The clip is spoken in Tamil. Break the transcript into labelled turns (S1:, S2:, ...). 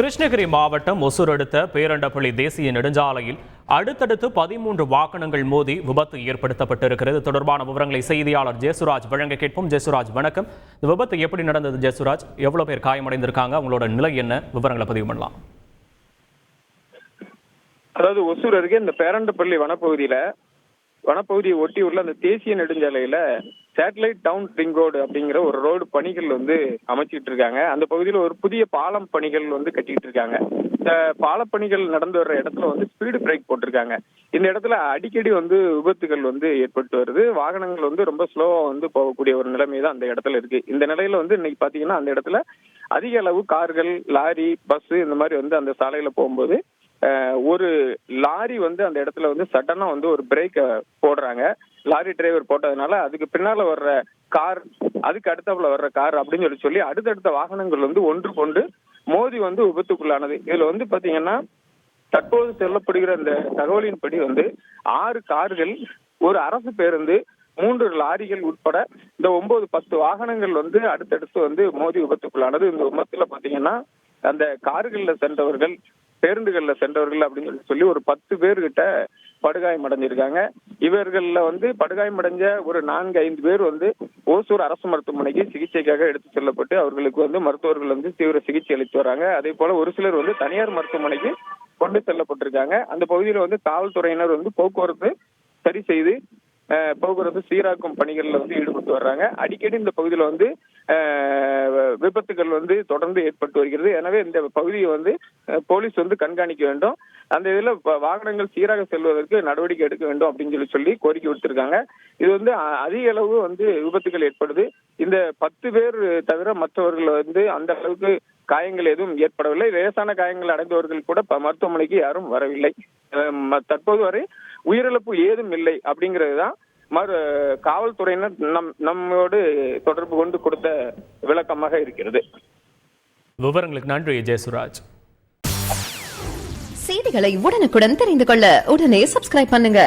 S1: கிருஷ்ணகிரி மாவட்டம் ஒசூர் அடுத்த பேரண்டப்பள்ளி தேசிய நெடுஞ்சாலையில் அடுத்தடுத்து பதிமூன்று வாகனங்கள் மோதி விபத்து ஏற்படுத்தப்பட்டிருக்கிறது. தொடர்பான விவரங்களை செய்தியாளர் ஜெயசுராஜ் வழங்க கேட்போம். ஜெயசுராஜ் வணக்கம். இந்த விபத்து எப்படி நடந்தது ஜெயசுராஜ்? எவ்வளவு பேர் காயமடைந்திருக்காங்க? அவங்களோட நிலை என்ன? விவரங்களை பதிவு பண்ணலாம்.
S2: அதாவது ஒசூர் அருகே இந்த பேரண்டப்பள்ளி வனப்பகுதியில வனப்பகுதியை ஒட்டி உள்ள அந்த தேசிய நெடுஞ்சாலையில சேட்டலைட் டவுன் ரிங் ரோடு அப்படிங்கிற ஒரு ரோடு பணிகள் வந்து அமைச்சிட்டு இருக்காங்க. அந்த பகுதியில் ஒரு புதிய பாலம் பணிகள் வந்து கட்டிட்டு இருக்காங்க. இந்த பாலப்பணிகள் நடந்து வர்ற இடத்துல வந்து ஸ்பீடு பிரேக் போட்டிருக்காங்க. இந்த இடத்துல அடிக்கடி வந்து விபத்துகள் வந்து ஏற்பட்டு வருது. வாகனங்கள் வந்து ரொம்ப ஸ்லோவா வந்து போகக்கூடிய ஒரு நிலைமை தான் அந்த இடத்துல இருக்கு. இந்த நிலையில வந்து இன்னைக்கு பாத்தீங்கன்னா அந்த இடத்துல அதிக அளவு கார்கள் லாரி பஸ் இந்த மாதிரி வந்து அந்த சாலையில போகும்போது ஒரு லாரி வந்து அந்த இடத்துல வந்து சடனா வந்து ஒரு பிரேக் போடுறாங்க. லாரி டிரைவர் போட்டதுனால அதுக்கு பின்னால வர்ற கார் அதுக்கு அடுத்தாப்புல வர்ற கார் அப்படின்னு சொல்லி சொல்லி அடுத்தடுத்த வாகனங்கள் வந்து ஒன்று கொண்டு மோதி வந்து விபத்துக்குள்ளானது. இதுல வந்து பாத்தீங்கன்னா தற்போது சொல்லப்படுகிற இந்த தகவலின்படி வந்து ஆறு கார்கள் ஒரு அரசு பேருந்து மூன்று லாரிகள் உட்பட இந்த ஒன்பது பத்து வாகனங்கள் வந்து அடுத்தடுத்து வந்து மோதி விபத்துக்குள்ளானது. இந்த விபத்துல பாத்தீங்கன்னா அந்த கார்களில் சென்றவர்கள் பேருந்துகள்ல சென்றவர்கள் அப்படின்னு சொல்லி சொல்லி ஒரு பத்து பேர்கிட்ட படுகாயம் அடைஞ்சிருக்காங்க. இவர்கள்ல வந்து படுகாயம் அடைஞ்ச ஒரு நான்கு ஐந்து பேர் வந்து ஓசூர் அரசு மருத்துவமனைக்கு சிகிச்சைக்காக எடுத்து செல்லப்பட்டு அவர்களுக்கு வந்து மருத்துவர்கள் வந்து தீவிர சிகிச்சை அளித்து வராங்க. அதே போல ஒரு சிலர் வந்து தனியார் மருத்துவமனைக்கு கொண்டு செல்லப்பட்டிருக்காங்க. அந்த பகுதியில வந்து காவல்துறையினர் வந்து போக்குவரத்து சரி செய்து போக்குவரத்து சீராக்கும் பணிகளில் வந்து ஈடுபட்டு வர்றாங்க. அடிக்கடி இந்த பகுதியில் வந்து விபத்துகள் வந்து தொடர்ந்து ஏற்பட்டு வருகிறது. எனவே இந்த பகுதியை வந்து போலீஸ் வந்து கண்காணிக்க வேண்டும். அந்த இதில் வாகனங்கள் சீராக செல்வதற்கு நடவடிக்கை எடுக்க வேண்டும் அப்படின்னு சொல்லி சொல்லி கோரிக்கை விடுத்திருக்காங்க. இது வந்து அ- அதிக அளவு வந்து விபத்துகள் ஏற்படுது. இந்த பத்து பேர் தவிர மற்றவர்கள் வந்து அந்த அளவுக்கு காயங்கள் எதுவும் ஏற்படவில்லை. லேசான காயங்கள் அடைந்தவர்கள் கூட மருத்துவமனைக்கு யாரும் வரவில்லை. தற்போது வரை உயிரிழப்பு ஏதும் இல்லை அப்படிங்கிறது தான் மறு காவல்துறையினர் நம் நம்மோடு தொடர்பு கொண்டு கொடுத்த விளக்கமாக இருக்கிறது.
S1: விவரங்களுக்கு நன்றி ஜெயசுராஜ்.
S3: செய்திகளை உடனுக்குடன் தெரிந்து கொள்ள உடனே சப்ஸ்கிரைப் பண்ணுங்க.